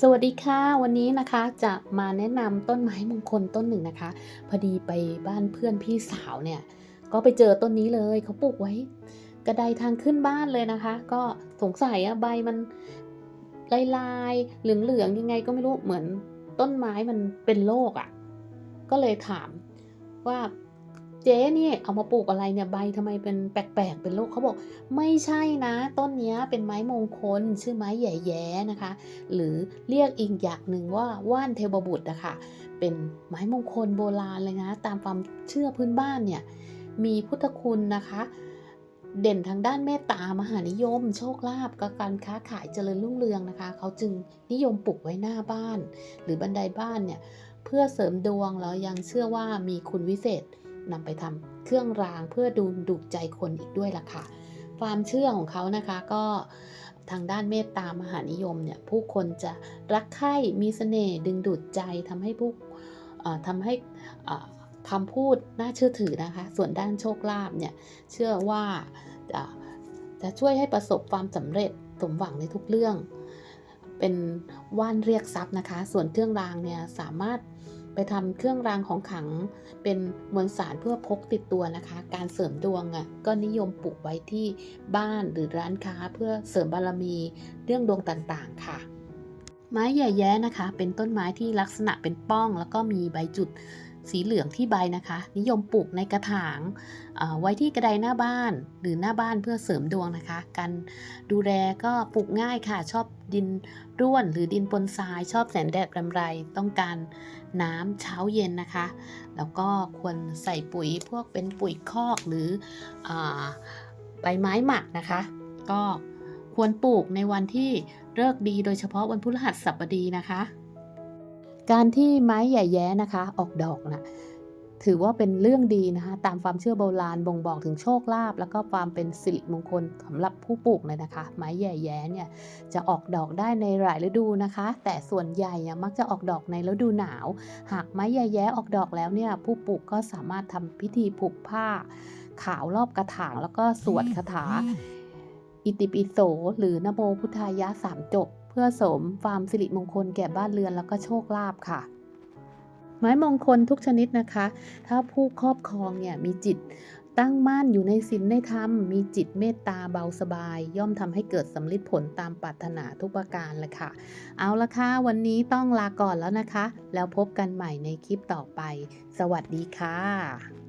สวัสดีค่ะ วันนี้นะคะจะมาแนะนำต้นไม้มงคลต้นหนึ่งนะคะ พอดีไปบ้านเพื่อนพี่สาวเนี่ย ก็ไปเจอต้นนี้เลยเขาปลูกไว้ กระไดทางขึ้นบ้านเลยนะคะ ก็สงสัยอะใบมันลายลายๆเหลืองเหลืองๆยังไงก็ไม่รู้เหมือนต้นไม้มันเป็นโรคอะก็เลยถามว่า เจ๊นี่เอามาปลูกอะไรเนี่ยใบทำไมเป็นแปลกๆเป็นโรคเขาบอก ไม่ใช่นะ ต้นนี้เป็นไม้มงคล ชื่อไม้แหย่แย้นะคะ หรือเรียกอีกอย่างหนึ่งว่าว่านเทวบุตรนะคะเป็นไม้มงคลโบราณเลยนะ ตามความเชื่อพื้นบ้านเนี่ยมีพุทธคุณนะคะ เด่นทางด้านเมตตามหานิยม โชคลาภกับการค้าขายเจริญรุ่งเรืองนะคะ เขาจึงนิยมปลูกไว้หน้าบ้าน หรือบันไดบ้านเนี่ยเพื่อเสริมดวงแล้วยังเชื่อว่ามีคุณวิเศษ นำไปทำเครื่องรางเพื่อดูดูใจคนอีกด้วยล่ะค่ะ ความเชื่อของเขานะคะก็ทางด้านเมตตามหานิยมเนี่ยผู้คนจะรักใคร่มีเสน่ห์ดึงดูดใจทำให้ผู้ทำให้คำพูดน่าเชื่อถือนะคะ ส่วนด้านโชคลาภเนี่ยเชื่อว่าจะจะช่วยให้ประสบความสำเร็จสมหวังในทุกเรื่อง เป็นว่านเรียกทรัพย์นะคะ ส่วนเครื่องรางเนี่ยสามารถ ไปทำเครื่องรางของขลังเป็นมวลสารเพื่อพกติดตัวนะคะ การเสริมดวงอะก็นิยมปลูกไว้ที่บ้านหรือร้านค้าเพื่อเสริมบารมีเรื่องดวงต่างๆค่ะ ไม้แย่แย้นะคะ เป็นต้นไม้ที่ลักษณะเป็นป้อง แล้วก็มีใบจุด สีเหลืองที่ใบนะคะ นิยมปลูกในกระถางไว้ที่กระไดหน้าบ้านหรือหน้าบ้านเพื่อเสริมดวงนะคะ การดูแลก็ปลูกง่ายค่ะ ชอบดินร่วนหรือดินปนทราย ชอบแสงแดดรำไร ต้องการน้ำเช้าเย็นนะคะ แล้วก็ควรใส่ปุ๋ยพวกเป็นปุ๋ยคอกหรืออใบไม้หมักนะคะ ก็ควรปลูกในวันที่เลิกดีโดยเฉพาะวันพฤหัสบดีนะคะ การที่ไม้ใหญ่แย้นะคะ ออกดอกนะถือว่าเป็นเรื่องดีนะคะ ตามความเชื่อโบราณบ่งบอกถึงโชคลาภแล้วก็ความเป็นสิริมงคลสำหรับผู้ปลูกเลยนะคะ ไม้ใหญ่แย้เนี่ยจะออกดอกได้ในหลายฤดูนะคะ แต่ส่วนใหญ่อะมักจะออกดอกในฤดูหนาว หากไม้ใหญ่แย้ออกดอกแล้วเนี่ยผู้ปลูกก็สามารถทำพิธีผูกผ้า ขาวรอบกระถางแล้วก็สวดคาถา อิติปิโสหรือนะโมพุทธายะสามจบ เพื่อเสริมความสิริมงคลแก่บ้านเรือนแล้วก็โชคลาภค่ะ ไม้มงคลทุกชนิดนะคะ ถ้าผู้ครอบครองเนี่ยมีจิตตั้งมั่นอยู่ในศีลในธรรม มีจิตเมตตาเบาสบาย ย่อมทำให้เกิดสำลิดผลตามปรารถนาทุกประการเลยค่ะ เอาละค่ะ วันนี้ต้องลาก่อนแล้วนะคะ แล้วพบกันใหม่ในคลิปต่อไป สวัสดีค่ะ